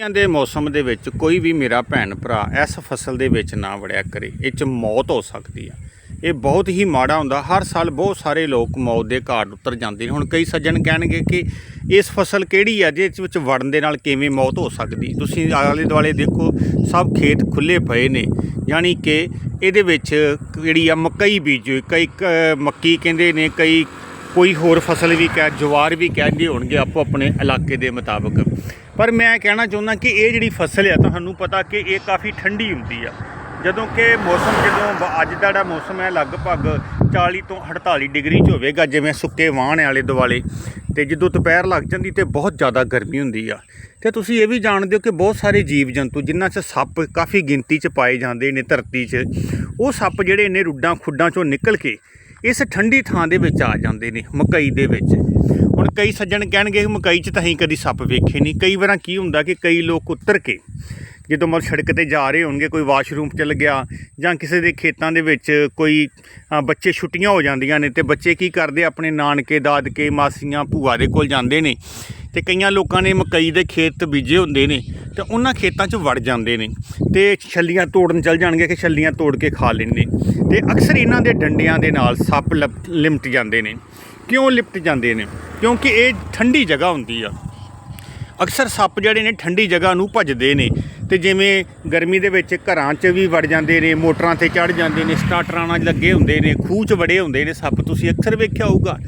ਸਰਦੀਆਂ ਦੇ ਮੌਸਮ ਦੇ ਵਿੱਚ ਕੋਈ ਵੀ ਮੇਰਾ ਭੈਣ ਭਰਾ ਇਸ ਫਸਲ ਦੇ ਵਿੱਚ ਨਾ ਵੜਿਆ ਕਰੇ, ਇਹ ਚ ਮੌਤ ਹੋ ਸਕਦੀ ਆ। ਇਹ ਬਹੁਤ ਹੀ ਮਾੜਾ ਹੁੰਦਾ, ਹਰ ਸਾਲ ਬਹੁਤ ਸਾਰੇ ਲੋਕ ਮੌਤ ਦੇ ਘਾਟ ਉਤਰ ਜਾਂਦੇ ਨੇ। ਹੁਣ ਕਈ ਸੱਜਣ ਕਹਿਣਗੇ ਕਿ ਇਸ ਫਸਲ ਕਿਹੜੀ ਆ ਜਿਸ ਵਿੱਚ ਵੜਨ ਦੇ ਨਾਲ ਕਿਵੇਂ ਮੌਤ ਹੋ ਸਕਦੀ? ਤੁਸੀਂ ਆਲੇ ਦੁਆਲੇ ਦੇਖੋ, ਸਭ ਖੇਤ ਖੁੱਲੇ ਪਏ ਨੇ। ਯਾਨੀ ਕਿ ਇਹਦੇ ਵਿੱਚ ਜਿਹੜੀ ਆ ਮਕਈ ਬੀਜੀ ਕਈ ਕ- ਮੱਕੀ ਕਹਿੰਦੇ ਨੇ, ਕਈ ਕੋਈ ਹੋਰ ਫਸਲ ਵੀ ਕਹਿ, ਜਵਾਰ ਵੀ ਕਹਿੰਦੇ ਹੋਣਗੇ ਆਪੋ ਆਪਣੇ ਇਲਾਕੇ ਦੇ ਮੁਤਾਬਕ। ਪਰ ਮੈਂ ਕਹਿਣਾ ਚਾਹੁੰਦਾ ਕਿ ਇਹ ਜਿਹੜੀ ਫਸਲ ਆ, ਤੁਹਾਨੂੰ ਪਤਾ ਕਿ ਇਹ ਕਾਫੀ ਠੰਡੀ ਹੁੰਦੀ ਆ। ਜਦੋਂ ਕਿ ਮੌਸਮ, ਜਦੋਂ ਬ- ਅੱਜ ਦਾ ਜਿਹੜਾ ਮੌਸਮ ਹੈ, ਲਗਭਗ 40 ਤੋਂ 48 ਡਿਗਰੀ ਚ ਹੋਵੇਗਾ, ਜਿਵੇਂ ਸੁੱਕੇ ਵਾਹਣ ਵਾਲੇ ਦੁਆਲੇ। ਤੇ ਜਦੋਂ ਦੁਪਹਿਰ ਲੱਗ ਜਾਂਦੀ ਤੇ ਬਹੁਤ ਜ਼ਿਆਦਾ ਗਰਮੀ ਹੁੰਦੀ ਆ। ਤੇ ਤੁਸੀਂ ਇਹ ਵੀ ਜਾਣਦੇ ਹੋ ਕਿ ਬਹੁਤ ਸਾਰੇ ਜੀਵ ਜੰਤੂ ਜਿਨ੍ਹਾਂ 'ਚ ਸੱਪ ਕਾਫੀ ਗਿਣਤੀ 'ਚ ਪਾਏ ਜਾਂਦੇ ਨੇ ਧਰਤੀ 'ਚ, ਉਹ ਸੱਪ ਜਿਹੜੇ ਨੇ ਰੁੱਡਾਂ ਖੁੱਡਾਂ 'ਚੋਂ ਨਿਕਲ ਕੇ ਇਸ ਠੰਡੀ ਥਾਂ ਦੇ ਵਿੱਚ ਆ ਜਾਂਦੇ ਨੇ, ਮਕਈ ਦੇ ਵਿੱਚ। ਹੁਣ ਕਈ ਸੱਜਣ ਕਹਿਣਗੇ ਕਿ ਮਕਈ 'ਚ ਤਾਂ ਹੀ ਕਦੀ ਸੱਪ ਵੇਖੇ ਨਹੀਂ। ਕਈ ਵਾਰਾਂ ਕੀ ਹੁੰਦਾ ਕਿ ਕਈ ਲੋਕ ਉਤਰ ਕੇ ਜਦੋਂ ਮਤਲਬ ਸੜਕ ਤੇ ਜਾ ਰਹੇ ਹੋਣਗੇ, ਕੋਈ ਵਾਸ਼ਰੂਮ ਚਲ ਗਿਆ ਜਾਂ ਕਿਸੇ ਦੇ ਖੇਤਾਂ ਦੇ ਵਿੱਚ ਕੋਈ ਬੱਚੇ ਛੁੱਟੀਆਂ ਹੋ ਜਾਂਦੀਆਂ ਨੇ ਤੇ ਬੱਚੇ ਕੀ ਕਰਦੇ? ਆਪਣੇ ਨਾਨਕੇ, ਦਾਦਕੇ, ਮਾਸੀਆਂ, ਭੂਆ ਦੇ ਕੋਲ ਜਾਂਦੇ ਨੇ। ਤੇ ਕਈਆਂ ਲੋਕਾਂ ਨੇ ਮਕਈ ਦੇ ਖੇਤ ਬੀਜੇ ਹੁੰਦੇ ਨੇ ਤੇ ਉਹਨਾਂ ਖੇਤਾਂ 'ਚ ਵੜ ਜਾਂਦੇ ਨੇ ਤੇ ਛੱਲੀਆਂ ਤੋੜਨ ਚੱਲ ਜਾਣਗੇ ਕਿ ਛੱਲੀਆਂ ਤੋੜ ਕੇ ਖਾ ਲੈਂਦੇ। ਤੇ ਅਕਸਰ ਇਹਨਾਂ ਦੇ ਡੰਡਿਆਂ ਦੇ ਨਾਲ ਸੱਪ ਲਪ- ਲਿਮਟ ਜਾਂਦੇ ਨੇ। ਕਿਉਂ ਲਿਪਟ ਜਾਂਦੇ ਨੇ? ਕਿਉਂਕਿ ਇਹ ਠੰਡੀ ਜਗ੍ਹਾ ਹੁੰਦੀ ਆ। ਅਕਸਰ ਸੱਪ ਜਿਹੜੇ ਨੇ ਠੰਡੀ ਜਗ੍ਹਾ ਨੂੰ ਭੱਜਦੇ ਨੇ ਤੇ ਜਿਵੇਂ ਗਰਮੀ ਦੇ ਵਿੱਚ ਘਰਾਂ 'ਚ ਵੀ ਵੜ ਜਾਂਦੇ ਨੇ, ਮੋਟਰਾਂ ਤੇ ਚੜ ਜਾਂਦੇ ਨੇ, ਸਟਾਰਟਰਾਂ ਨਾਲ ਲੱਗੇ ਹੁੰਦੇ ਨੇ, ਖੂਹ 'ਚ ਵੜੇ ਹੁੰਦੇ ਨੇ ਸੱਪ। ਤੁਸੀਂ ਅਕਸਰ ਵੇਖਿਆ ਹੋਊਗਾ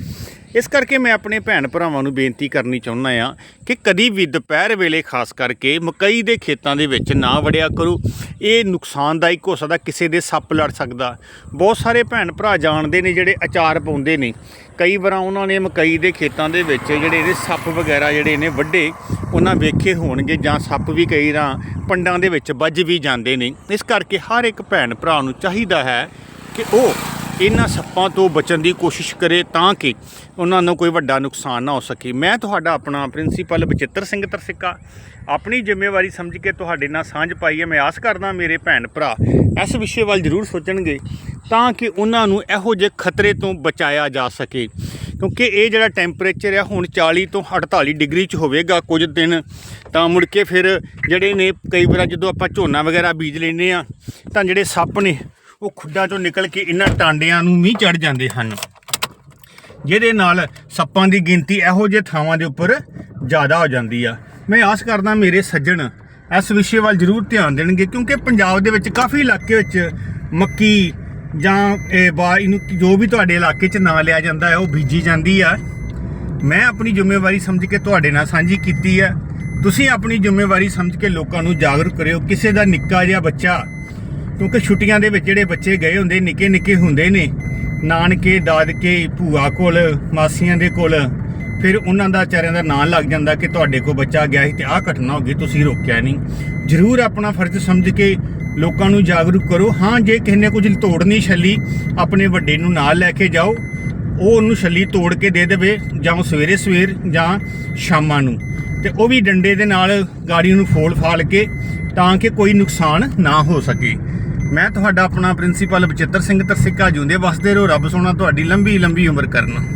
ਇਸ ਕਰਕੇ ਮੈਂ ਆਪਣੇ ਭੈਣ ਭਰਾਵਾਂ ਨੂੰ ਬੇਨਤੀ ਕਰਨੀ ਚਾਹੁੰਦਾ ਆ ਕਿ ਕਦੀ ਵੀ ਦੁਪਹਿਰ ਵੇਲੇ ਖਾਸ ਕਰਕੇ ਮਕਈ ਦੇ ਖੇਤਾਂ ਦੇ ਵਿੱਚ ਨਾ ਵੜਿਆ ਕਰੋ। ਇਹ ਨੁਕਸਾਨਦਾਇਕ ਹੋ ਸਕਦਾ, ਕਿਸੇ ਦੇ ਸੱਪ ਲੜ ਸਕਦਾ। ਬਹੁਤ ਸਾਰੇ ਭੈਣ ਭਰਾ ਜਾਣਦੇ ਨੇ ਜਿਹੜੇ ਅਚਾਰ ਪਾਉਂਦੇ ਨੇ। ਕਈ ਵਾਰਾਂ ਉਹਨਾਂ ਨੇ ਮਕਈ ਦੇ ਖੇਤਾਂ ਦੇ ਵਿੱਚ ਜਿਹੜੇ ਇਹਦੇ ਸੱਪ ਵਗੈਰਾ ਜਿਹੜੇ ਨੇ ਵੱਡੇ, ਉਹਨਾਂ ਵੇਖੇ ਹੋਣਗੇ ਜਾਂ ਸੱਪ ਵੀ ਕਈ ਰਾਂ ਪੰਡਾਂ ਦੇ ਵਿੱਚ ਵੱਜ ਵੀ ਜਾਂਦੇ ਨੇ। ਇਸ ਕਰਕੇ ਹਰ ਇੱਕ ਭੈਣ ਭਰਾ ਨੂੰ ਚਾਹੀਦਾ ਹੈ ਕਿ ਉਹ ਇਹਨਾਂ ਸੱਪਾਂ ਤੋਂ ਬਚਣ ਦੀ ਕੋਸ਼ਿਸ਼ ਕਰੇ ਤਾਂ ਕਿ ਉਹਨਾਂ ਨੂੰ ਕੋਈ ਵੱਡਾ ਨੁਕਸਾਨ ਨਾ ਹੋ ਸਕੇ। ਮੈਂ ਤੁਹਾਡਾ ਆਪਣਾ ਪ੍ਰਿੰਸੀਪਲ ਬਚਿੱਤਰ ਸਿੰਘ ਤਰਸਿੱਕਾ, ਆਪਣੀ ਜ਼ਿੰਮੇਵਾਰੀ ਸਮਝ ਕੇ ਤੁਹਾਡੇ ਨਾਲ ਸਾਂਝ ਪਾਈ ਹੈ। ਮੈਂ ਆਸ ਕਰਦਾ ਮੇਰੇ ਭੈਣ ਭਰਾ ਇਸ ਵਿਸ਼ੇ ਵੱਲ ਜ਼ਰੂਰ ਸੋਚਣਗੇ ਤਾਂ ਕਿ ਉਹਨਾਂ ਨੂੰ ਇਹੋ ਜਿਹੇ ਖਤਰੇ ਤੋਂ ਬਚਾਇਆ ਜਾ ਸਕੇ। ਕਿਉਂਕਿ ਇਹ ਜਿਹੜਾ ਟੈਂਪਰੇਚਰ ਆ, ਹੁਣ 40 ਤੋਂ 48 ਡਿਗਰੀ ਚ ਹੋਵੇਗਾ ਕੁਝ ਦਿਨ, ਤਾਂ ਮੁੜ ਕੇ ਫਿਰ ਜਿਹੜੇ ਨੇ ਕਈ ਵਾਰ ਜਦੋਂ ਆਪਾਂ ਝੋਨਾ ਵਗੈਰਾ ਬੀਜ ਲੈਂਦੇ ਆ, ਤਾਂ ਜਿਹੜੇ ਸੱਪ ਨੇ ਉਹ ਖੁੱਡਾਂ ਚੋਂ ਨਿਕਲ ਕੇ ਇਹਨਾਂ ਟਾਂਡਿਆਂ ਨੂੰ ਵੀ ਚੜ ਜਾਂਦੇ ਹਨ। ਜਿਹਦੇ ਨਾਲ ਸੱਪਾਂ ਦੀ ਗਿਣਤੀ ਇਹੋ ਜਿਹੇ ਥਾਵਾਂ ਦੇ ਉੱਪਰ ਜ਼ਿਆਦਾ ਹੋ ਜਾਂਦੀ ਆ। ਮੈਂ ਆਸ ਕਰਦਾ ਮੇਰੇ ਸੱਜਣ ਇਸ ਵਿਸ਼ੇ ਵੱਲ ਜ਼ਰੂਰ ਧਿਆਨ ਦੇਣਗੇ ਕਿਉਂਕਿ ਪੰਜਾਬ ਦੇ ਵਿੱਚ ਕਾਫੀ ਇਲਾਕੇ ਵਿੱਚ ਮੱਕੀ ਜਾਂ ਇਹ ਬਾ ਇਹਨੂੰ ਜੋ ਵੀ ਤੁਹਾਡੇ ਇਲਾਕੇ 'ਚ ਨਾਂ ਲਿਆ ਜਾਂਦਾ ਹੈ, ਉਹ ਬੀਜੀ ਜਾਂਦੀ ਆ। ਮੈਂ ਆਪਣੀ ਜ਼ਿੰਮੇਵਾਰੀ ਸਮਝ ਕੇ ਤੁਹਾਡੇ ਨਾਲ ਸਾਂਝੀ ਕੀਤੀ ਹੈ ਤੁਸੀਂ ਆਪਣੀ ਜ਼ਿੰਮੇਵਾਰੀ ਸਮਝ ਕੇ ਲੋਕਾਂ ਨੂੰ ਜਾਗਰੂਕ ਕਰਿਓ। ਕਿਸੇ ਦਾ ਨਿੱਕਾ ਜਿਹਾ ਬੱਚਾ ਕਿਉਂਕਿ ਛੁੱਟੀਆਂ ਦੇ ਵਿੱਚ ਜਿਹੜੇ ਬੱਚੇ ਗਏ ਹੁੰਦੇ, ਨਿੱਕੇ ਨਿੱਕੇ ਹੁੰਦੇ ਨੇ, ਨਾਨਕੇ, ਦਾਦਕੇ, ਭੂਆ ਕੋਲ, ਮਾਸੀਆਂ ਦੇ ਕੋਲ, ਫਿਰ ਉਹਨਾਂ ਦਾ ਚਾਰਿਆਂ ਦਾ ਨਾਂ ਲੱਗ ਜਾਂਦਾ ਕਿ ਤੁਹਾਡੇ ਕੋਲ ਬੱਚਾ ਗਿਆ ਸੀ ਤੇ ਆਹ ਘਟਨਾ ਹੋ ਗਈ, ਤੁਸੀਂ ਰੋਕਿਆ ਨਹੀਂ। ਜ਼ਰੂਰ ਆਪਣਾ ਫਰਜ਼ ਸਮਝ ਕੇ ਲੋਕਾਂ ਨੂੰ ਜਾਗਰੂਕ ਕਰੋ। ਹਾਂ, ਜੇ ਕਿਸੇ ਨੇ ਕੁਝ ਤੋੜਨੀ ਛੱਲੀ, ਆਪਣੇ ਵੱਡੇ ਨੂੰ ਨਾਲ ਲੈ ਕੇ ਜਾਓ। ਉਹ ਉਹਨੂੰ ਛੱਲੀ ਤੋੜ ਕੇ ਦੇ ਦੇਵੇ, ਜਾਂ ਉਹ ਸਵੇਰੇ ਸਵੇਰ, ਜਾਂ ਸ਼ਾਮਾਂ ਨੂੰ। ਤੇ ਉਹ ਵੀ ਡੰਡੇ ਦੇ ਨਾਲ ਗਾੜੀ ਨੂੰ ਫੋਲ ਫਾਲ ਕੇ, ਤਾਂ ਕਿ ਕੋਈ ਨੁਕਸਾਨ ਨਾ ਹੋ ਸਕੇ। ਮੈਂ ਤੁਹਾਡਾ ਆਪਣਾ ਪ੍ਰਿੰਸੀਪਲ ਬਚਿੱਤਰ ਸਿੰਘ ਤਰਸਿੱਕਾ ਜੁੰਦੇ, ਵਸਦੇ ਰਹੋ, ਰੱਬ ਸੋਨਾ ਤੁਹਾਡੀ ਲੰਬੀ ਲੰਬੀ ਉਮਰ ਕਰਨ।